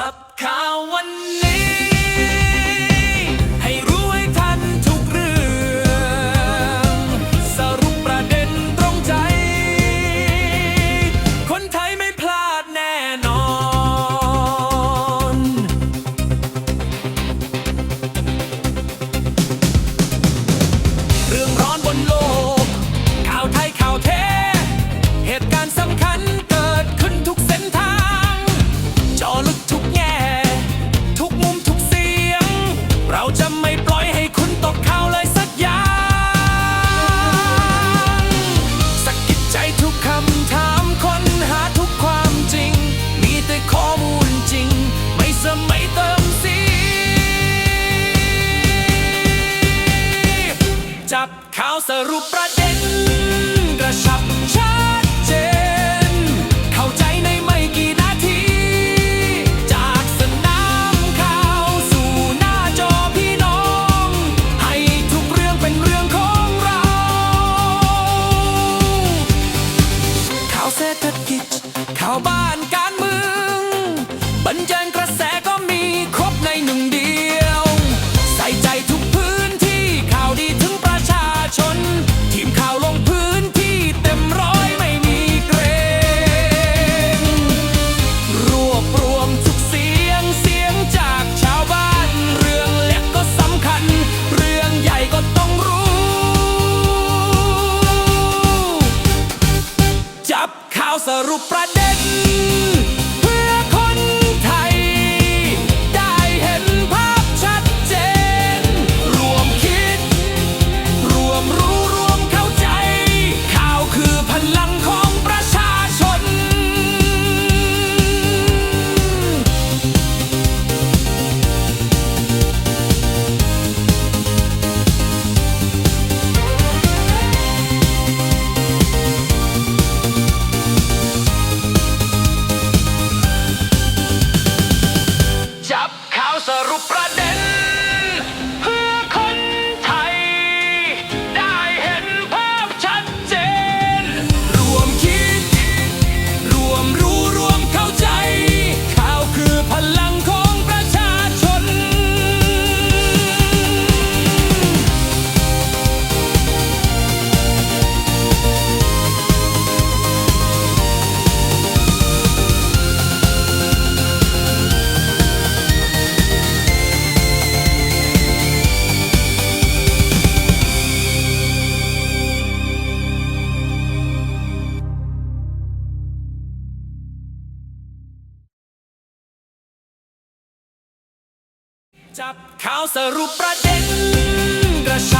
ตับข่าววันนี้ ให้รู้ให้ทันทุกเรื่อง สรุปประเด็นตรงใจ คนไทยไม่พลาดแน่นอน เรื่องร้อนบนโลก ข่าวไทยข่าวเท เหตุการณ์สำคัญ ไม่เสริมไม่เติมสี จับข่าวสรุปประเด็น กระชับชัดเจน เข้าใจในไม่กี่นาที จากสนามข่าวสู่หน้าจอพี่น้อง ให้ทุกเรื่องเป็นเรื่องของเรา ข่าวเศรษฐกิจข่าวบ้านกา สรุปประเด็น รุปประเด็น จับข่าวสรุปประเด็นกระชั